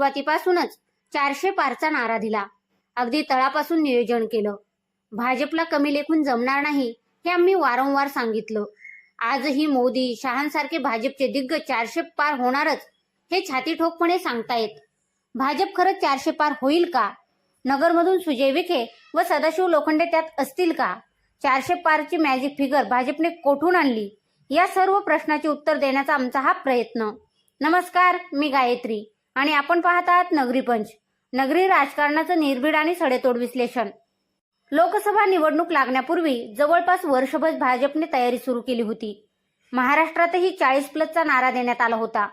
सुरुवातीपासूनच चारशे पारचा नारा दिला. अगदी तळापासून नियोजन केलं. भाजपला कमी लेखून जमणार नाही हे आम्ही वारंवार सांगितलं. आजही मोदी शहांसारखे भाजपचे दिग्गज चारशे पार होणारच हे छाती ठोकपणे सांगतायत. भाजप खरंच चारशे पार होईल का? नगरमधून सुजय विखे व सदाशिव लोखंडे त्यात असतील का? चारशे पारची मॅजिक फिगर भाजपने कोठून आणली? या सर्व प्रश्नाचे उत्तर देण्याचा आमचा हा प्रयत्न. नमस्कार मी गायत्री. आणि आपण पाहत आहात नगरी पंच. नगरी राजकारणाचं निर्भीड आणि सडेतोड विश्लेषण. लोकसभा निवडणूक लागण्यापूर्वी जवळपास वर्षभर भाजपने तयारी सुरू केली होती. महाराष्ट्रातही चाळीस प्लसचा नारा देण्यात आला होता.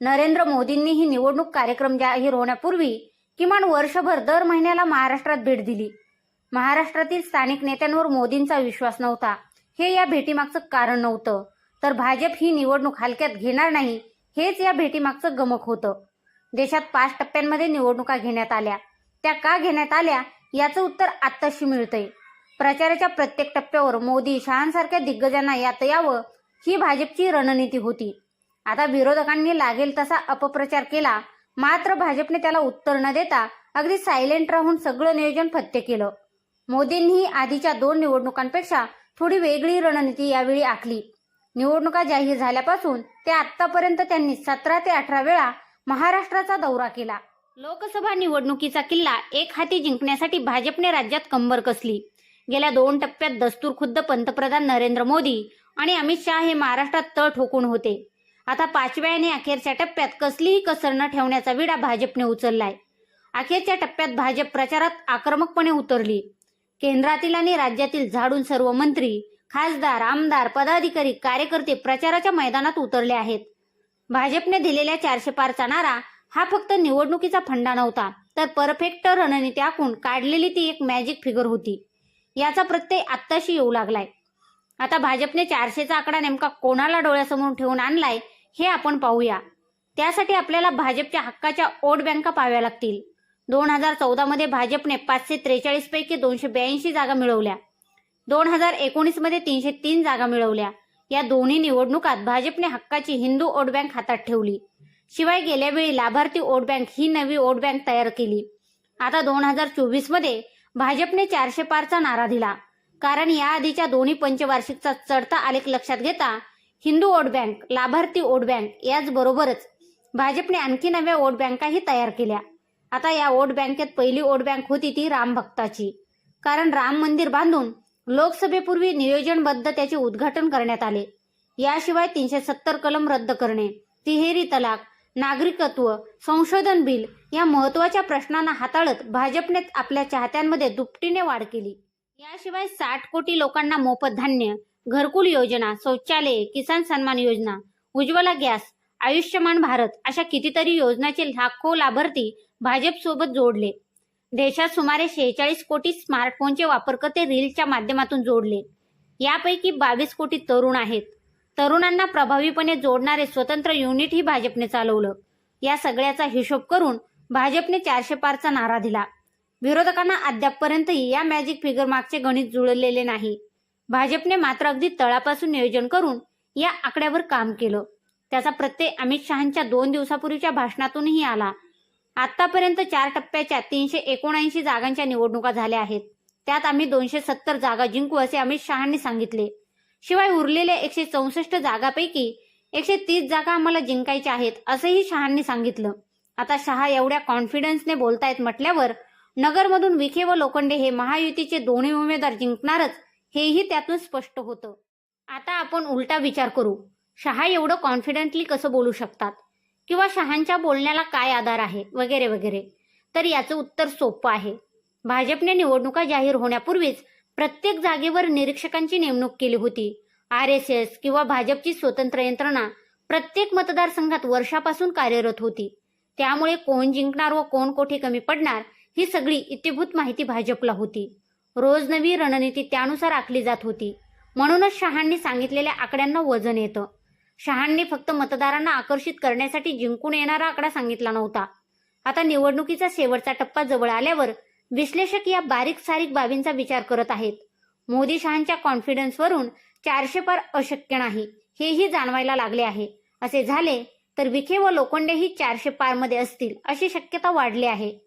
नरेंद्र मोदींनी ही निवडणूक कार्यक्रम जाहीर होण्यापूर्वी किमान वर्षभर दर महिन्याला महाराष्ट्रात भेट दिली. महाराष्ट्रातील स्थानिक नेत्यांवर मोदींचा विश्वास नव्हता. हे या भेटीमागचं कारण नव्हतं. तर भाजप ही निवडणूक हलक्यात घेणार नाही हेच या भेटीमागचं गमक होतं. देशात पाच टप्प्यांमध्ये निवडणुका घेण्यात आल्या. त्या का घेण्यात आल्या याचं उत्तर आत्ताशी मिळतंय. प्रचाराच्या प्रत्येक टप्प्यावर मोदी शहांसारख्या दिग्गजांना यात यावं ही भाजपची रणनीती होती. आता विरोधकांनी लागेल तसा अपप्रचार केला मात्र भाजपने त्याला उत्तर न देता अगदी सायलेंट राहून सगळं नियोजन फत्ते केलं. मोदींनी आधीच्या दोन निवडणुकांपेक्षा थोडी वेगळी रणनीती यावेळी आखली. निवडणुका जाहीर झाल्यापासून ते आतापर्यंत त्यांनी सतरा ते अठरा वेळा महाराष्ट्राचा दौरा केला. लोकसभा निवडणुकीचा किल्ला एक हाती जिंकण्यासाठी भाजपने राज्यात कंबर कसली? गेल्या दोन टप्प्यात दस्तूर खुद्द पंतप्रधान नरेंद्र मोदी आणि अमित शहा हे महाराष्ट्रात तळ ठोकून होते. आता पाचव्या आणि अखेरच्या टप्प्यात कसलीही कसर न ठेवण्याचा विडा भाजपने उचललाय. अखेरच्या टप्प्यात भाजप प्रचारात आक्रमकपणे उतरली. केंद्रातील आणि राज्यातील झाडून सर्व मंत्री खासदार आमदार पदाधिकारी कार्यकर्ते प्रचाराच्या मैदानात उतरले आहेत. भाजपने दिलेल्या चारशे पारचा नारा हा फक्त निवडणुकीचा फंडा नव्हता तर परफेक्ट रणनीती आखून काढलेली ती एक मॅजिक फिगर होती. याचा प्रत्यय आत्ताशी येऊ लागलाय. आता भाजपने चारशेचा आकडा नेमका कोणाला डोळ्यासमोर ठेवून आणलाय हे आपण पाहूया. त्यासाठी आपल्याला भाजपच्या हक्काच्या ओट बँका पाहाव्या लागतील. दोन हजार चौदा मध्ये भाजपने पाचशे त्रेचाळीस पैकी दोनशे ब्याऐंशी जागा मिळवल्या. दोन हजार एकोणीसमध्ये तीनशे तीन जागा मिळवल्या. या दोन्ही निवडणुकात भाजपने हक्काची हिंदू वोट बँक हातात ठेवली. शिवाय गेल्या वेळी लाभार्थी वोट बँक ही नवी वोट बँक तयार केली. आता दोन हजार चोवीसमध्ये भाजपने चारशे पारचा नारा दिला. कारण याआधीच्या दोन्ही पंचवार्षिकचा चढता आलेख लक्षात घेता हिंदू वोट बँक लाभार्थी वोट बँक याचबरोबरच भाजपने आणखी नव्या वोट बँकाही तयार केल्या. आता या वोट बँकेत पहिली वोट बँक होती ती राम भक्ताची. कारण राम मंदिर बांधून लोकसभेपूर्वी नियोजनबद्ध त्याचे उद्घाटन करण्यात आले. याशिवाय तीनशे सत्तर कलम रद्द करणे तिहेरी तलाक नागरिकत्व संशोधन बिल या महत्त्वाच्या प्रश्नांना हाताळत भाजपने आपल्या चाहत्यांमध्ये दुपटीने वाढ केली. याशिवाय साठ कोटी लोकांना मोफत धान्य घरकुल योजना शौचालये किसान सन्मान योजना उज्ज्वला गॅस आयुष्यमान भारत अशा कितीतरी योजनाचे लाखो लाभार्थी भाजप सोबत जोडले. देशात सुमारे शेहेचाळीस कोटी स्मार्टफोनचे वापरकर्ते रीलच्या माध्यमातून जोडले. यापैकी बावीस कोटी तरुण आहेत. तरुणांना प्रभावीपणे जोडणारे स्वतंत्र युनिट ही भाजपने चालवलं. या सगळ्याचा हिशोब करून भाजपने चारशे पारचा नारा दिला. विरोधकांना अद्यापपर्यंतही या मॅजिक फिगर मागचे गणित जुळलेले नाही. भाजपने मात्र अगदी तळापासून नियोजन करून या आकड्यावर काम केलं. त्याचा प्रत्यय अमित शहांच्या दोन दिवसापूर्वीच्या भाषणातूनही आला. आतापर्यंत चार टप्प्याच्या तीनशे एकोणऐंशी जागांच्या निवडणुका झाल्या आहेत. त्यात आम्ही दोनशे सत्तर जागा जिंकू असे अमित शहांनी सांगितले. शिवाय उरलेल्या एकशे चौसष्ट जागापैकी एकशे तीस जागा आम्हाला जिंकायच्या आहेत असंही शहांनी सांगितलं. आता शहा एवढ्या कॉन्फिडन्सने बोलतायत म्हटल्यावर नगरमधून विखे व लोखंडे हे महायुतीचे दोन्ही उमेदवार जिंकणारच हेही त्यातून स्पष्ट होतं. आता आपण उलटा विचार करू. शहा एवढं कॉन्फिडेंटली कसं बोलू शकतात? किंवा शहांच्या बोलण्याला काय आधार आहे? वगैरे वगैरे. तर याचं उत्तर सोपं आहे. भाजपने निवडणुका जाहीर होण्यापूर्वीच प्रत्येक जागेवर निरीक्षकांची नेमणूक केली होती. आर एस एस किंवा भाजपची स्वतंत्र यंत्रणा प्रत्येक मतदारसंघात वर्षापासून कार्यरत होती. त्यामुळे कोण जिंकणार व कोण कोठे कमी पडणार ही सगळी इतिभूत माहिती भाजपला होती. रोज नवी रणनीती त्यानुसार आखली जात होती. म्हणूनच शहांनी सांगितलेल्या आकड्यांना वजन येतं. शहांनी फक्त मतदारांना आकर्षित करण्यासाठी जिंकून येणारा आकडा सांगितला नव्हता. आता निवडणुकीचा शेवटचा टप्पा जवळ आल्यावर विश्लेषक या बारीक सारीक बाबींचा विचार करत आहेत. मोदी शहांच्या कॉन्फिडन्सवरून चारशे पार अशक्य नाही हेही जाणवायला लागले आहे. असे झाले तर विखे व लोखंडेही चारशे पारमध्ये असतील अशी शक्यता वाढली आहे.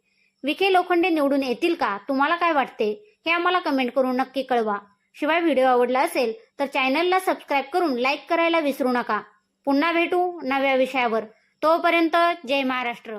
विखे लोखंडे निवडून येतील का? तुम्हाला काय वाटते? हे आम्हाला कमेंट करून नक्की कळवा. शिवाय व्हिडिओ आवडला असेल तर चॅनलला सबस्क्राईब करून लाईक करायला विसरू नका. पुन्हा भेटू नव्या विषयावर. तोपर्यंत जय महाराष्ट्र.